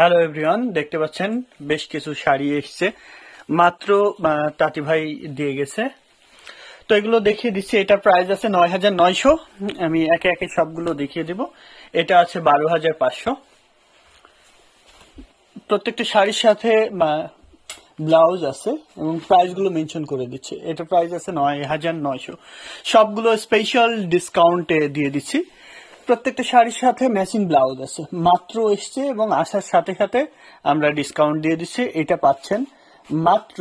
Hello everyone দেখতে পাচ্ছেন, বেশ কিছু শাড়ি এসছে। মাত্র তাঁতি ভাই দিয়ে গেছে। তো এগুলো দেখিয়ে দিচ্ছি। এটার প্রাইস আছে নয় হাজার নয়শো। আমি একে একে সবগুলো দেখিয়ে দিব। এটা আছে বারো হাজার পাঁচশো। প্রত্যেকটা শাড়ির সাথে ব্লাউজ আছে এবং প্রাইসগুলো মেনশন করে দিচ্ছে। এটা প্রাইস আছে নয় হাজার নয়শো। সবগুলো স্পেশাল ডিসকাউন্টে দিয়ে দিচ্ছি। প্রত্যেকটা শাড়ির সাথে ম্যাচিং ব্লাউজ আছে। মাত্র এসছে এবং আসার সাথে সাথে আমরা ডিসকাউন্ট দিয়ে দিচ্ছি। এটা পাচ্ছেন মাত্র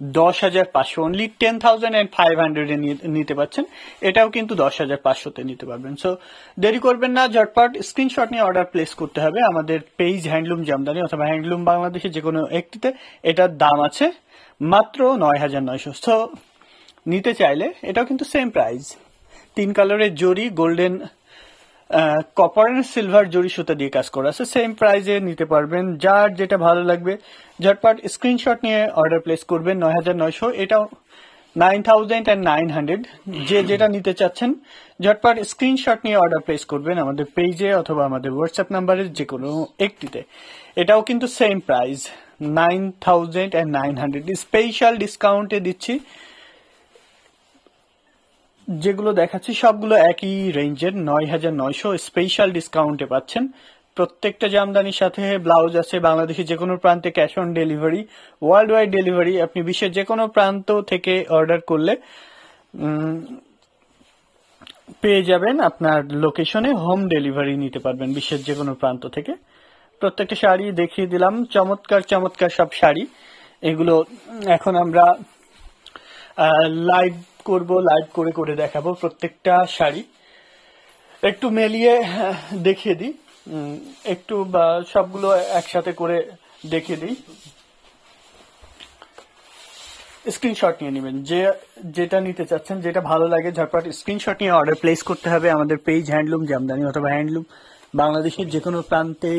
দশ হাজার পাঁচশো only ten thousand and five হান্ড্রেডে নিতে পারছেন এটাও কিন্তু দশ হাজার পাঁচশোতে নিতে পারবেন। সো দেরি করবেন না, ঝটপট স্ক্রিনশট নিয়ে অর্ডার প্লেস করতে হবে। আমাদের পেজ হ্যান্ডলুম জামদানি অথবা হ্যান্ডলুম বাংলাদেশে যে কোনো একটিতে এটার দাম আছে মাত্র নয় হাজার নয়শো। সো নিতে চাইলে এটাও কিন্তু সেম প্রাইস তিন কালারের zari golden copper and silver জরি সুতা দিয়ে কাজ করা আছে। সেম প্রাইজে নিতে পারবেন। যার যেটা ভালো লাগবে, ঝটপট স্ক্রিনশট নিয়ে অর্ডার প্লেস করবেন নয় হাজার নয়শো। এটাও nine thousand and nine hundred যে যেটা নিতে চাচ্ছেন, ঝটপট স্ক্রিনশট নিয়ে অর্ডার প্লেস করবেন আমাদের পেজে অথবা আমাদের হোয়াটসঅ্যাপ নাম্বারের যে কোনো একটিতে। এটাও কিন্তু same price nine thousand and nine hundred special ডিসকাউন্টে দিচ্ছি। যেগুলো দেখাচ্ছি, সবগুলো একই রেঞ্জের নয় হাজার নয়শো স্পেশাল ডিসকাউন্টে পাচ্ছেন। প্রত্যেকটা জামদানির সাথে ব্লাউজ আছে, বাংলাদেশের যে কোনো প্রান্তে cash on delivery world wide delivery আপনি বিশ্বের যে কোনো প্রান্ত থেকে অর্ডার করলে পেয়ে যাবেন আপনার লোকেশনে হোম ডেলিভারি নিতে পারবেন বিশ্বের যে কোনো প্রান্ত থেকে। প্রত্যেকটা শাড়ি দেখিয়ে দিলাম, চমৎকার চমৎকার সব শাড়ি। এগুলো এখন আমরা লাইভ করব লাইভ করে করে দেখাবো প্রত্যেকটা শাড়ি। একটু মেলিয়ে দেখিয়ে দিই। একটু সবগুলো একসাথে করে দেখিয়ে দিই। স্ক্রিনশট নিয়ে নেবেন। যে, যেটা নিতে চাচ্ছেন, যেটা ভালো লাগে, ঝটপট স্ক্রিনশট নিয়ে অর্ডার প্লেস করতে হবে। আমাদের পেজ হ্যান্ডলুম জামদানি অথবা হ্যান্ডলুম বাংলাদেশের যে কোনো প্রান্তে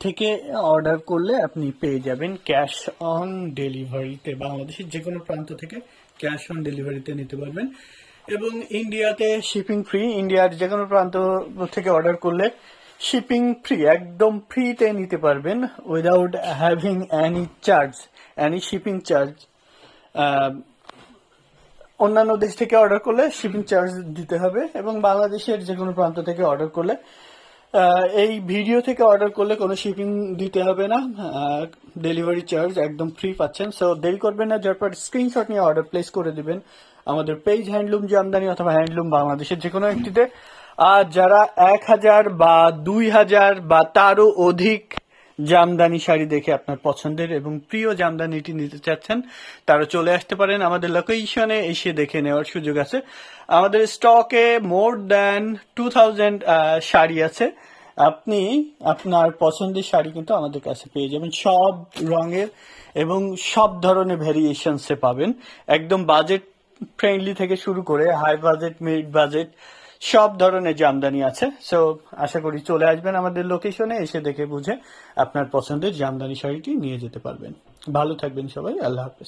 থেকে অর্ডার করলে আপনি পেয়ে যাবেন ক্যাশ অন ডেলিভারিতে বাংলাদেশের যে কোনো প্রান্ত থেকে ক্যাশ অন ডেলিভারিতে নিতে পারবেন। এবং ইন্ডিয়াতে শিপিং ফ্রি ইন্ডিয়ার যে কোনো প্রান্ত থেকে অর্ডার করলে শিপিং ফ্রি একদম ফ্রিতে নিতে পারবেন without having any charge any shipping charge অন্যান্য দেশ থেকে অর্ডার করলে শিপিং চার্জ দিতে হবে এবং বাংলাদেশের যে কোনো প্রান্ত থেকে অর্ডার করলে এই ভিডিও থেকে অর্ডার করলে কোনো শিপিং দিতে হবে না। ডেলিভারি চার্জ একদম ফ্রি পাচ্ছেন। সো দেরি করবেন না যার পর স্ক্রিনশট নিয়ে অর্ডার প্লেস করে দিবেন। আমাদের পেজ হ্যান্ডলুম জামদানি অথবা হ্যান্ডলুম বাংলাদেশের যে কোনো একটিতে। আর যারা এক হাজার বা দুই হাজার বা তারও অধিক জামদানি শাড়ি দেখে আপনার পছন্দের এবং প্রিয় জামদানিটি নিতে চাচ্ছেন, তারা চলে আসতে পারেন আমাদের লোকেশনে এসে দেখে নেওয়ার সুযোগ আছে। আমাদের স্টকে more than two thousand sari আছে। আপনি আপনার পছন্দের শাড়ি কিন্তু আমাদের কাছে পেয়ে যাবেন। সব রঙের এবং সব ধরনের ভেরিয়েশনসে পাবেন। একদম বাজেট ফ্রেন্ডলি থেকে শুরু করে হাই বাজেট মিড বাজেট সব ধরনের জামদানি আছে। সো আশা করি চলে আসবেন আমাদের লোকেশনে এসে দেখে বুঝে আপনার পছন্দের জামদানি শাড়িটি নিয়ে যেতে পারবেন। ভালো থাকবেন সবাই, আল্লাহ হাফেজ।